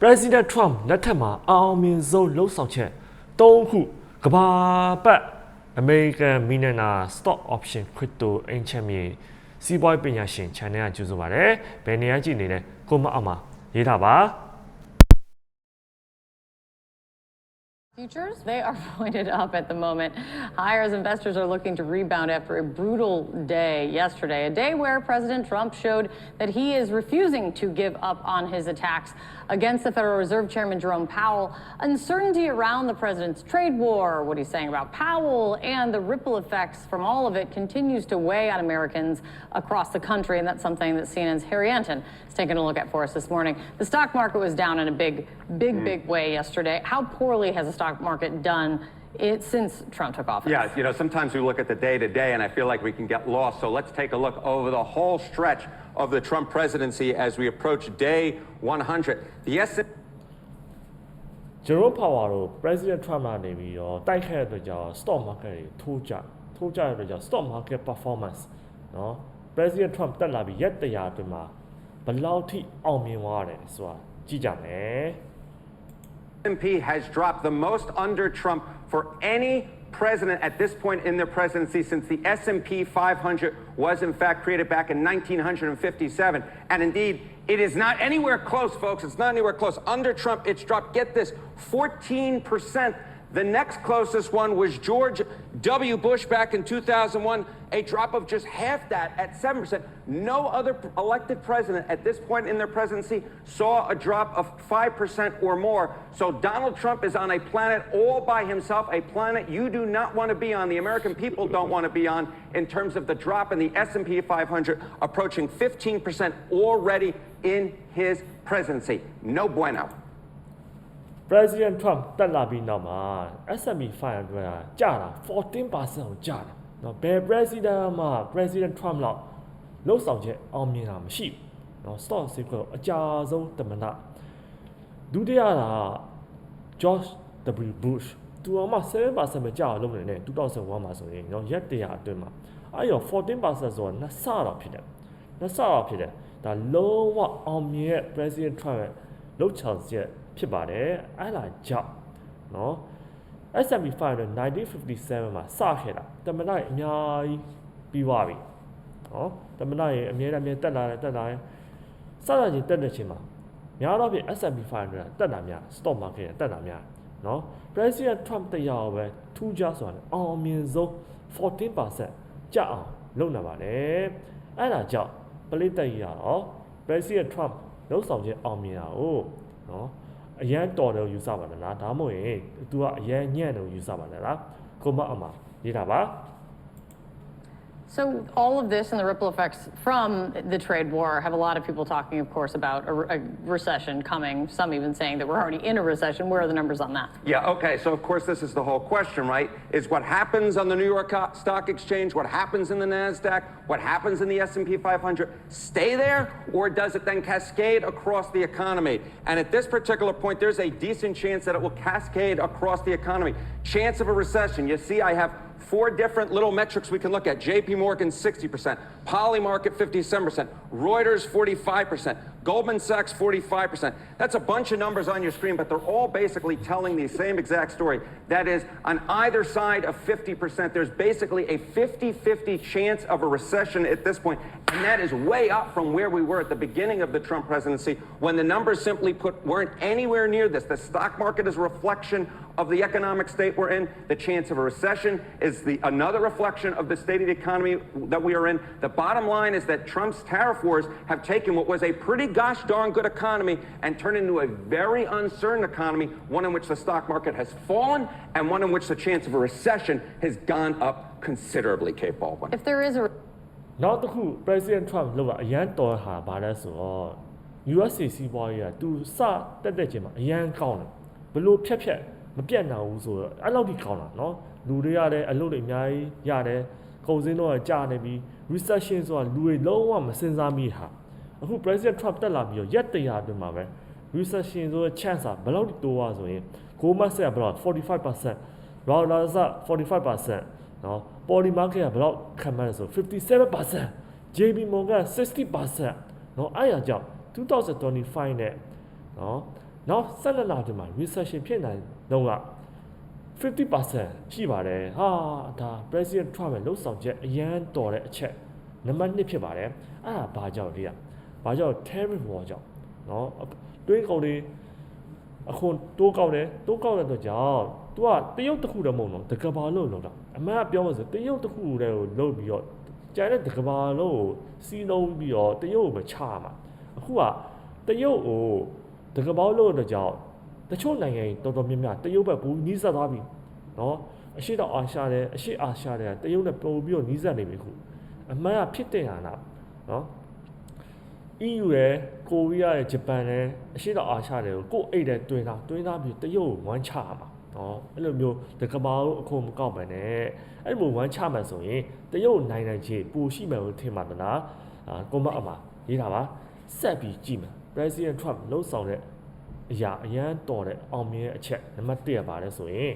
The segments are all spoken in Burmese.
President Trump လက်ထက်မှာအအောင်မြင်ဆုံးလှုပ်ဆောင်ချက်၃ခုကဘာပတ် American Millionaire Stock Option Crypto အင်ချက်မြေစီးပွားရေးပညာရှင် channel ကကြိုဆိုပါရယ်ဘယ်နေရာကြည့်နေလဲကိုမအမရေးထားပါ Futures, they are pointed up at the moment. Higher as investors are looking to rebound after a brutal day yesterday, a day where President Trump showed that he is refusing to give up on his attacks against the Federal Reserve Chairman Jerome Powell. Uncertainty around the president's trade war, what he's saying about Powell, and the ripple effects from all of it continues to weigh on Americans across the country, and that's something that CNN's Harry Anton is taking a look at for us this morning. The stock market was down in a big, big, hmm. big way yesterday. How poorly has the stock market done it since Trump took office? Yeah, you know, sometimes we look at the day to day and I feel like we can get lost. So let's take a look over the whole stretch of the Trump presidency as we approach day 100. The S ကျွန်တော်ပါဝါတို့ President Trump ကနေပြီးတော့တိုက်ခိုက်တဲ့အတွက်ကြောင့် stock market တွေထိုးကျထိုးကျတဲ့အတွက်ကြောင့် stock market performance เนาะ President Trump တက်လာပြီးရက်တရာအတွင်းမှာဘယ်လောက်ထိအောင်မြင်သွားတယ်ဆိုတာကြည့်ကြမယ် S&P has dropped the most under Trump for any president at this point in their presidency since the S&P 500 was in fact created back in 1957. And indeed, it is not anywhere close, folks. It's not anywhere close. Under Trump, it's dropped, get this, 14%. The next closest one was George W. Bush back in 2001, a drop of just half that at 7%. No other elected president at this point in their presidency saw a drop of 5% or more. So Donald Trump is on a planet all by himself, a planet you do not want to be on, the American people don't want to be on in terms of the drop in the S&P 500 approaching 15% already in his presidency. No bueno. President Trump တက်လာပြီးနောက်မှာ S&P 500ကကျတာ14%ကိုကျတ နော်ဘယ် president မှ president Trump လောက်လှုပ်ဆောင်ချက်အောင်မြင်တာမရှိဘူးနော် stock secret အကြာဆုံးတမနာဒုတိယက George W Bush သူကမှ7%ပဲကြာအောင်လုပ်နေတယ်2001မှာဆိုရင်နော်ရက်တရာအတွင်းမှာအဲ့ရော14%ဆိုတာနှစ်ဆတော့ဖြစ်တယ်နှစ်ဆတော့ဖြစ်တယ်ဒါလုံးဝအောင်မြင်တဲ့ president Trump ရဲ့လှုပ်ဆောင်ချက်ဖြစ်ပါတယ်အဲ့ဒါကြောင့်နော် S&P 500 1957မှာစခဲ့တာတမနာအများကြီးပြီးသွားပြီနော်တမနာရေအများအများတက်လာတယ်တက်လာတယ်စတာချင်းတက်တဲ့ချိန်မှာများတော့ပြင် S&P 500တက်တာများ stock market တက်တာများနော် President Trump တရားပဲထူးခြားစွာနဲ့အောင်မြင်ဆုံး14%ကျအောင်လုပ်နိုင်ပါတယ်အဲ့ဒါကြောင့်ပလိတ်တက်ရတော့ President Trump လုံဆောင်ခြင်းအောင်မြင်တာ哦နော် အရန်တော်တယ်ကိုယူဆပါလားဒါမှမဟုတ်ရင် तू ကအရန်ညံ့တယ်ကိုယူဆပါလားကိုမအမရေးတာပါ So all of this and the ripple effects from the trade war have a lot of people talking, of course, about a, a recession coming. Some even saying that we're already in a recession. Where are the numbers on that? Yeah, okay. So, of course, this is the whole question, right? Is what happens on the New York Stock Exchange, what happens in the Nasdaq, what happens in the S&P 500 stay there or does it then cascade across the economy? And at this particular point, there's a decent chance that it will cascade across the economy. Chance of a recession. You see, I have four different little metrics we can look at. JP Morgan 60%, Polymarket 57%, Reuters 45%, Goldman Sachs 45%. That's a bunch of numbers on your screen, but they're all basically telling the same exact story. That is, on either side of 50%, there's basically a 50-50 chance of a recession at this point. And that is way up from where we were at the beginning of the Trump presidency when the numbers simply put weren't anywhere near this. The stock market is a reflection of the economic state we're in. The chance of a recession is the another reflection of the state of the economy that we are in. The bottom line is that Trump's tariff wars have taken what was a pretty gosh darn good economy and turned into a very uncertain economy, one in which the stock market has fallen and one in which the chance of a recession has gone up considerably, Kate Baldwin. If there is a နောက်တစ်ခု President Trump လောက်တာအရန်တော်ဟာဗာလဲဆိုတော့ USA စီးပွားရေးကသူစတက်တဲ့ချိန်မှာအရန်ကောင်းတယ်ဘလို့ဖြက်ဖြက်မပြတ်နိုင်ဘူးဆိုတော့အဲ့လောက်ထိကောင်းတာเนาะလူတွေရတယ်အလုပ်တွေအများကြီးရတယ်ကုန်စည်တော့ကြာနေပြီ recession ဆိုတာလူတွေလုံးဝမစင်စားမိဟာ အခု President Trump တက်လာပြီးတော့ရက်တရာအတွင်းမှာပဲ recession ဆိုတဲ့ chance ကဘယ်လောက်တိုးသွားဆိုရင် Goldman Sachs ကဘယ်လောက်45% Rowland က45%နော် Poly Market ကဘယ်လောက်ခံမှန်းဆို57% JP Morgan 60%နော်အဲ့ရကြောင့်2025နဲ့နော်နောက်ဆက်လက်လာဒီမှာ recession ဖြစ်နိုင်တော့က50%ရှိပါတယ်ဟာဒါ President Trump ရဲ့လှုပ်ဆောင်ချက်အရန်တော်တဲ့အချက်နံပါတ်1ဖြစ်ပါတယ်အဲ့ဒါဘာကြောင့်လဲ ဘာကြောင့် tariff war ကြောင့်เนาะတွင်းကုန်တွေအခုတိုးကောက်တယ်တိုးကောက်တဲ့အတွက်ကြောင့် तू ကတရုတ်တစ်ခုတည်းမဟုတ်တော့တကဘာလို့လုံးတာအမှန်ကပြောမှဆိုတရုတ်တစ်ခုတည်းကိုလုံးပြီးတော့ကျန်တဲ့တကဘာလုံးကိုစီးလုံးပြီးတော့တရုတ်ကိုပဲချရမှာအခုကတရုတ်ကိုတကဘာလုံးတဲ့ကြောင့်တချို့နိုင်ငံတွေတော်တော်များများတရုတ်ဘက်ဘူးနီးစပ်သွားပြီနော်အရှိတော့အာရှနဲ့အရှိအာရှနဲ့တရုတ်နဲ့ပုံပြီးတော့နီးစပ်နေပြီခုအမှန်ကဖြစ်တဲ့ဟာလားနော် EU ရယ်ကိုရီးယားရယ်ဂျပန်ရယ်အရှိတောင်အာရှတွေကိုကိုယ့်အိတ်ထဲတွင်းသားတွင်းသားပြီးတရုတ်ကိုဝမ်းချရမှာနော်အဲ့လိုမျိုးတကဘာကိုအခုမကောက်ပါနဲ့အဲ့လိုမျိုးဝမ်းချမှဆိုရင်တရုတ်နိုင်နိုင်ချေပူရှိမယ်လို့ထင်ပါသလားအာကွန်မန့်အမှာရေးတာပါဆက်ပြီးကြည့်မယ် President Trump လှုပ်ဆောင်တဲ့အရာအရန်တော်တဲ့အောင်မြင်တဲ့အချက်နံပါတ်1ရပါတယ်ဆိုရင်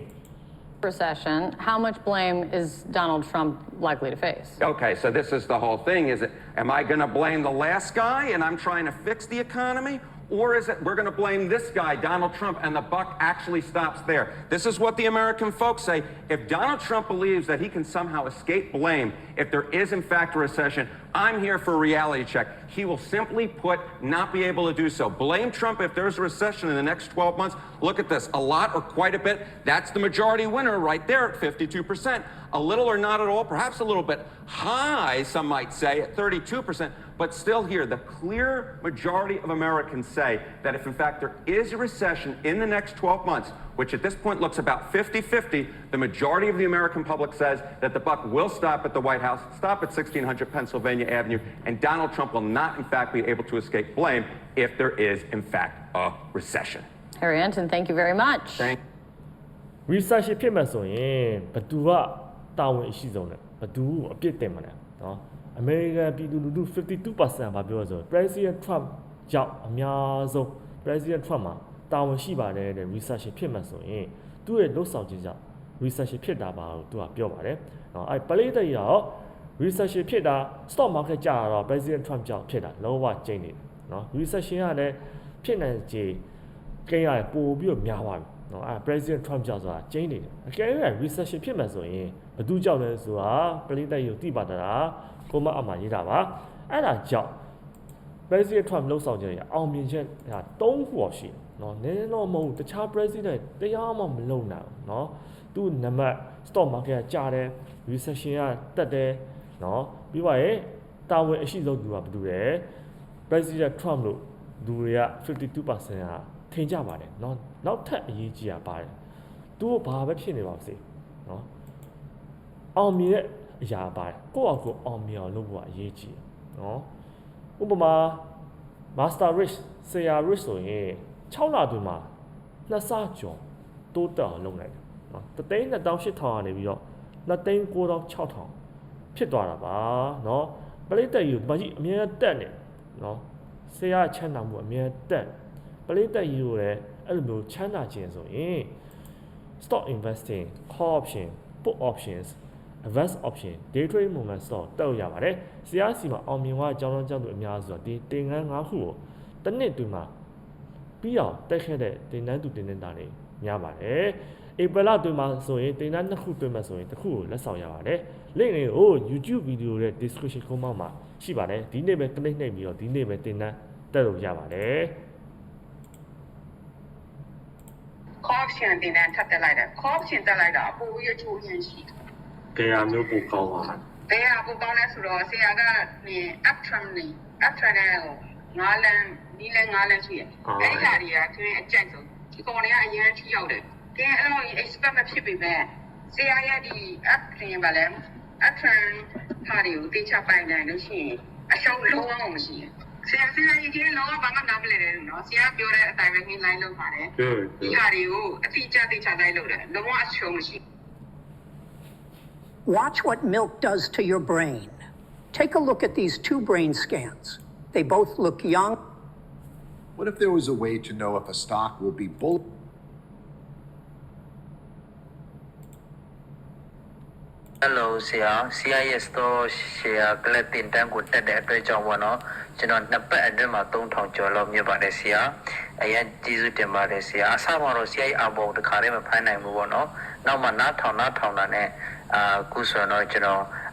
Recession. How much blame is Donald Trump likely to face? Okay, so this is the whole thing. Is it, am I going to blame the last guy and I'm trying to fix the economy? Or is it we're going to blame this guy, Donald Trump, and the buck actually stops there? This is what the American folks say. If Donald Trump believes that he can somehow escape blame if there is, in fact, a recession, I'm here for a reality check. He will simply put not be able to do so. Blame Trump if there's a recession in the next 12 months. Look at this a lot or quite a bit. That's the majority winner right there at 52%. A little or not at all, perhaps a little bit high, some might say, at 32%. But still, here, the clear majority of Americans say that if, in fact, there is a recession in the next 12 months, which at this point looks about 50 50, the majority of the American public says that the buck will stop at the White House, stop at 1600 Pennsylvania Avenue, and Donald Trump will not, in fact, be able to escape blame if there is, in fact, a recession. Harry Enton, thank you very much. Thank recession ဖြစ်မှဆိုရင်ဘသူကတာဝန်အရှိဆုံးလဲဘသူကိုအပြစ်တင်မလဲနော်အမေရိကန်ပြည်သူလူထု52%ဘာပြောလဲဆိုတော့ President Trump ကြောင့်အများဆုံး President Trump မှာ တာဝန်ရှိပါတယ်တဲ့ recession ဖြစ်မှဆိုရင်သူ့ရဲ့လှုပ်ဆောင်ခြင်းကြောင့် recession ဖြစ်တာပါလို့သူကပြောပါတယ်နော်အဲပလိတဲ့ရော recession ဖြစ်တာ stock market ကျတာတော့ President Trump ကြောင့်ဖြစ်တာလုံးဝကျိန်းနေတယ်နော် recession ကလည်းဖြစ်နိုင်ခြေကိန်းရတယ်ပို့ပြီးတော့များသွားပြီနော်အဲ President Trump ကြောင့်ဆိုတာကျိန်းနေတယ်အကယ်၍ recession ဖြစ်မှဆိုရင်ဘယ်သူကြောင့်လဲဆိုတာပလိတဲ့ရောသိပါတလားကိုမအမှရေးတာပါအဲ့ဒါကြောင့် President Trump လှုပ်ဆောင်ချက်ရအောင်မြင်ချက်ဟာ၃ခုော်ရှိတယ် နော်နည်းနည်းတော့မဟုတ်ဘူးတခြား President တရားမှမလုပ်နိုင်ဘူးနော်သူ့နံပါတ် stock market ကကျတယ် recession ကတက်တယ်နော်ပြီးပါရဲ့တာဝန်အရှိဆုံးသူကဘာတူလဲ President Trump လို့လူတွေက52%ကထင်ကြပါတယ်နော်နောက်ထပ်အရေးကြီးတာပါတယ်သူကဘာပဲဖြစ်နေပါစေနော်အောင်မြင်တဲ့အရာပါတယ်ကိုယ့်အကူအောင်မြင်အောင်လုပ်ဖို့ကအရေးကြီးတယ်နော်ဥပမာ master risk ဆရာ risk ဆိုရင် 6လအတွင်းမှာနှစ်ဆကျော်တိုးတက်အောင်လုပ်နိုင်တယ်နော်တသိန်း2800ကနေပြီးတော့2သိန်း9600ဖြစ်သွားတာပါနော်ပလိတက်ယူဒီမှာကြီးအမြဲတက်နေနော်ဆရာချမ်းသာမှုအမြဲတက်ပလိတက်ယူကိုလည်းအဲ့လိုမျိုးချမ်းသာခြင်းဆိုရင် stock investing call option put options advance option day trade movement stock တက်လို့ရပါတယ်။ဆရာစီမှာအောင်မြင်သွားအကြောင်းကြောင့်သူအများဆိုတော့ဒီတင်ငန်း၅ခုကိုတစ်နှစ်တွင်မှာ ပြီးအောင်တက်ခဲ့တဲ့တင်နန်းသူတင်နေတာနေများပါတယ်။ဧပြီလတွင်မှာဆိုရင်တင်နန်းနှစ်ခုတွင်မှာဆိုရင်တစ်ခုကိုလက်ဆောင်ရပါတယ်။ link လေးကို YouTube video ရဲ့ description ခုမှမှာရှိပါတယ်။ဒီနေ့ပဲ click နှိပ်ပြီးတော့ဒီနေ့ပဲတင်နန်းတက်လို့ရပါတယ်။ corruption တင်တဲ့ထပ်တက်လိုက်တယ် corruption တက်လိုက်တာအပူရချိုးရင်းရှိတယ်ကဲရမျိုးပိုကောင်းပါလား။တရားကိုကောင်းလဲဆိုတော့ဆရာကနေ uptrend နေ uptrend နဲ့ဟိုငါးလမ်း ဒီလမ်းငါးလမ်းရှိတယ်။အဲ့ဒီဟာတွေကသူရဲ့အကြိုက်ဆုံးဒီကောင်တွေကအရင်ထိရောက်တယ်။ကဲအဲ့လို expect မဖြစ်ပေမဲ့ဆရာရဲ့ဒီ uptrend ပါလဲ uptrend ဟာတွေကိုတေချပိုင်နိုင်လို့ရှိရင်အရှုံးလုံးဝမရှိဘူး။ဆရာဆရာကြီးကလောကဘာမှနားမလည်တယ်နော်။ဆရာပြောတဲ့အတိုင်းပဲ line လုပ်ပါတယ်။ ပြော ဒီ ပြော ဟာတွေကိုအတိအကျသိချတိုင်းလုပ်တယ်လုံးဝအရှုံးမရှိ Watch what milk does to your brain. Take a look at these two brain scans. They both look young. What if there was a way to know if a stock will be bull? Hello ဆရာ CIS တော့ share ကလပ်တင်တန်းကိုတက်တဲ့အတွက်ကြောင့်ပေါ့နော်ကျွန်တော်နှစ်ပတ်အတွင်းမှာ3000ကျော်လောက်မြတ်ပါတယ်ဆရာအရင်ကျေးဇူးတင်ပါတယ်ဆရာအစမှာတော့ CI အဘောတခါတည်းမဖိုင်းနိုင်ဘူးပေါ့နော်နောက်မှနားထောင်နားထောင်တာနဲ့အာခုဆိုတော့ကျွန်တော်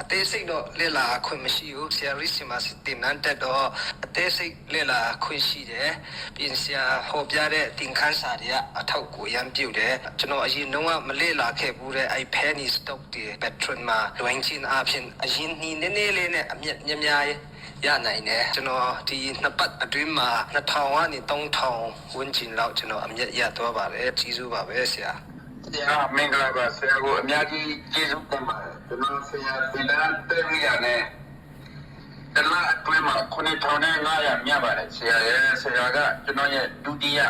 အသေးစိတ်တော့လေ့လာခွင့်မရှိဘူးဆရာရီစီမာတင်နန်းတက်တော့အသေးစိတ်လေ့လာခွင့်ရှိတယ်ပြင်ဆရာဟောပြတဲ့တင်ခန်းစာတွေကအထောက်ကိုရမ်းပြုတ်တယ်ကျွန်တော်အရင်တော့မလေ့လာခဲ့ဘူးတဲ့အဲ့ penny stock တွေ patron မှာလွင်ချင်းအပြင်အရင်နီးနည်းနည်းလေးနဲ့အမြက်များများရနိုင်တယ်ကျွန်တော်ဒီနှစ်ပတ်အတွင်းမှာ2000ကနေ3000ဝန်းကျင်လောက်ကျွန်တော်အမြက်ရသွားပါတယ်ကြီးစုပါပဲဆရာဆ ရာမင်္ဂလာပါဆရာကိုအများကြီးကျေးဇူးတင်ပါတယ်ကျွန်တော်ဆရာဒီလန်တက်ရရနဲ့တလားအတွင်းမှာ9500မြတ်ပါတယ်ဆရာရဲ့ဆရာကကျွန်တော်ရဲ့ဒုတိယ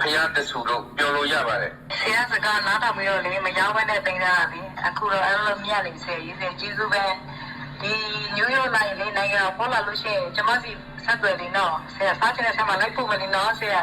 ဖယားတဆူလို့ပြောလို့ရပါတယ်ဆရာစကားနားထောင်ပြီးတော့လေမရောက်ဘဲနဲ့တင်ကြရပြီအခုတော့အဲ့လိုမြတ်နေဆရာကြီးဆရာကျေးဇူးပဲဒီညိုးရိုးလိုက်လေနိုင်ငံပေါ်လာလို့ရှိရင်ကျမစီဆက်သွယ်နေတော့ဆရာစားချင်တဲ့ဆက်မှာလိုက်ဖို့မနေတော့ဆရာ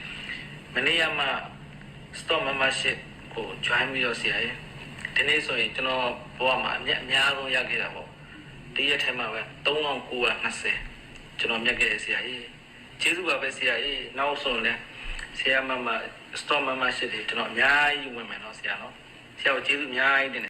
မနေ့ကမှ store membership ကို join ပြီးတော့ဆရာရဲ့ဒီနေ့ဆိုရင်ကျွန်တော်ဘဝမှာအမြတ်အများဆုံးရခဲ့တာပေါ့ဒီရက်ထဲမှာပဲ3920ကျွန်တော်မြတ်ခဲ့တဲ့ဆရာကြီးကျေးဇူးပါပဲဆရာကြီးနောက်ဆုံးလည်းဆရာမမ store membership တွေကျွန်တော်အများကြီးဝင်မယ်နော်ဆရာနော်ဆရာကိုကျေးဇူးအများကြီးတင်တယ်